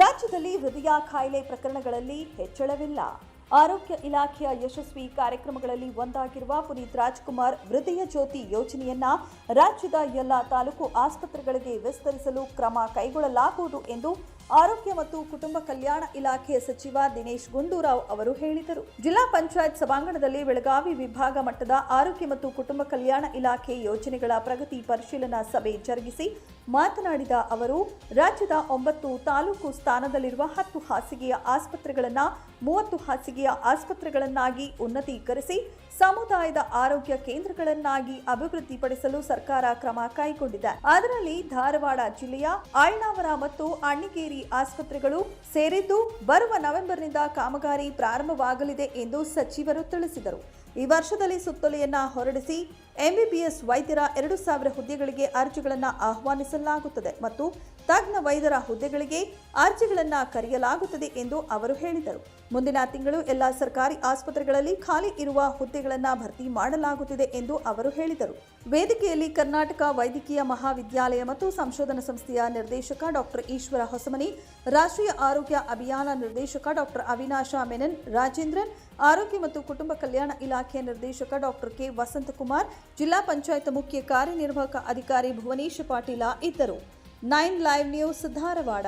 ರಾಜ್ಯದಲ್ಲಿ ಹೃದಯ ಕಾಯಿಲೆ ಪ್ರಕರಣಗಳಲ್ಲಿ ಹೆಚ್ಚಳವಿಲ್ಲ. ಆರೋಗ್ಯ ಇಲಾಖೆಯ ಯಶಸ್ವಿ ಕಾರ್ಯಕ್ರಮಗಳಲ್ಲಿ ಒಂದಾಗಿರುವ ಪುನೀತ್ ರಾಜ್ಕುಮಾರ್ ಹೃದಯ ಜ್ಯೋತಿ ಯೋಜನೆಯನ್ನ ರಾಜ್ಯದ ಎಲ್ಲ ತಾಲೂಕು ಆಸ್ಪತ್ರೆಗಳಿಗೆ ವಿಸ್ತರಿಸಲು ಕ್ರಮ ಕೈಗೊಳ್ಳಲಾಗುವುದು ಎಂದು ಆರೋಗ್ಯ ಮತ್ತು ಕುಟುಂಬ ಕಲ್ಯಾಣ ಇಲಾಖೆ ಸಚಿವ ದಿನೇಶ್ ಗುಂಡೂರಾವ್ ಅವರು ಹೇಳಿದರು. ಜಿಲ್ಲಾ ಪಂಚಾಯತ್ ಸಭಾಂಗಣದಲ್ಲಿ ಬೆಳಗಾವಿ ವಿಭಾಗ ಮಟ್ಟದ ಆರೋಗ್ಯ ಮತ್ತು ಕುಟುಂಬ ಕಲ್ಯಾಣ ಇಲಾಖೆ ಯೋಜನೆಗಳ ಪ್ರಗತಿ ಪರಿಶೀಲನಾ ಸಭೆ ಜರುಗಿಸಿ ಮಾತನಾಡಿದ ಅವರು, ರಾಜ್ಯದ ಒಂಬತ್ತು ತಾಲೂಕು ಸ್ಥಾನದಲ್ಲಿರುವ ಹತ್ತು ಹಾಸಿಗೆಯ ಆಸ್ಪತ್ರೆಗಳನ್ನು ಮೂವತ್ತು ಹಾಸಿಗೆಯ ಆಸ್ಪತ್ರೆಗಳನ್ನಾಗಿ ಉನ್ನತೀಕರಿಸಿ ಸಮುದಾಯದ ಆರೋಗ್ಯ ಕೇಂದ್ರಗಳನ್ನಾಗಿ ಅಭಿವೃದ್ಧಿಪಡಿಸಲು ಸರ್ಕಾರ ಕ್ರಮ ಕೈಗೊಂಡಿದೆ. ಅದರಲ್ಲಿ ಧಾರವಾಡ ಜಿಲ್ಲೆಯ ಆಳ್ನಾವರ ಮತ್ತು ಅಣ್ಣಿಗೇರಿ ಆಸ್ಪತ್ರೆಗಳು ಸೇರಿದ್ದು ಬರುವ ನವೆಂಬರ್ನಿಂದ ಕಾಮಗಾರಿ ಪ್ರಾರಂಭವಾಗಲಿದೆ ಎಂದು ಸಚಿವರು ತಿಳಿಸಿದರು. ಈ ವರ್ಷದಲ್ಲಿ ಸುತ್ತೋಲೆಯನ್ನ ಹೊರಡಿಸಿ ಎಂಬಿಬಿಎಸ್ ವೈದ್ಯರ ಎರಡು ಸಾವಿರ ಹುದ್ದೆಗಳಿಗೆ ಅರ್ಜಿಗಳನ್ನು ಆಹ್ವಾನಿಸಲಾಗುತ್ತದೆ ಮತ್ತು ತಜ್ಞ ವೈದ್ಯರ ಹುದ್ದೆಗಳಿಗೆ ಅರ್ಜಿಗಳನ್ನು ಕರೆಯಲಾಗುತ್ತದೆ ಎಂದು ಅವರು ಹೇಳಿದರು. ಮುಂದಿನ ತಿಂಗಳು ಎಲ್ಲ ಸರ್ಕಾರಿ ಆಸ್ಪತ್ರೆಗಳಲ್ಲಿ ಖಾಲಿ ಇರುವ ಹುದ್ದೆಗಳನ್ನು ಭರ್ತಿ ಮಾಡಲಾಗುತ್ತಿದೆ ಎಂದು ಅವರು ಹೇಳಿದರು. ವೇದಿಕೆಯಲ್ಲಿ ಕರ್ನಾಟಕ ವೈದ್ಯಕೀಯ ಮಹಾವಿದ್ಯಾಲಯ ಮತ್ತು ಸಂಶೋಧನಾ ಸಂಸ್ಥೆಯ ನಿರ್ದೇಶಕ ಡಾಕ್ಟರ್ ಈಶ್ವರ ಹೊಸಮನಿ, ರಾಷ್ಟ್ರೀಯ ಆರೋಗ್ಯ ಅಭಿಯಾನ ನಿರ್ದೇಶಕ ಡಾಕ್ಟರ್ ಅವಿನಾಶ ಮೆನನ್, ರಾಜೇಂದ್ರನ್ ಆರೋಗ್ಯ ಮತ್ತು ಕುಟುಂಬ ಕಲ್ಯಾಣ ಇಲಾಖೆಯ ನಿರ್ದೇಶಕ ಡಾಕ್ಟರ್ ಕೆ ವಸಂತಕುಮಾರ್, ಜಿಲ್ಲಾ ಪಂಚಾಯತ್ ಮುಖ್ಯ ಕಾರ್ಯನಿರ್ವಾಹಕ ಅಧಿಕಾರಿ ಭುವನೇಶ್ ಪಾಟೀಲ ಇದ್ದರು. Nine live news Dharwad.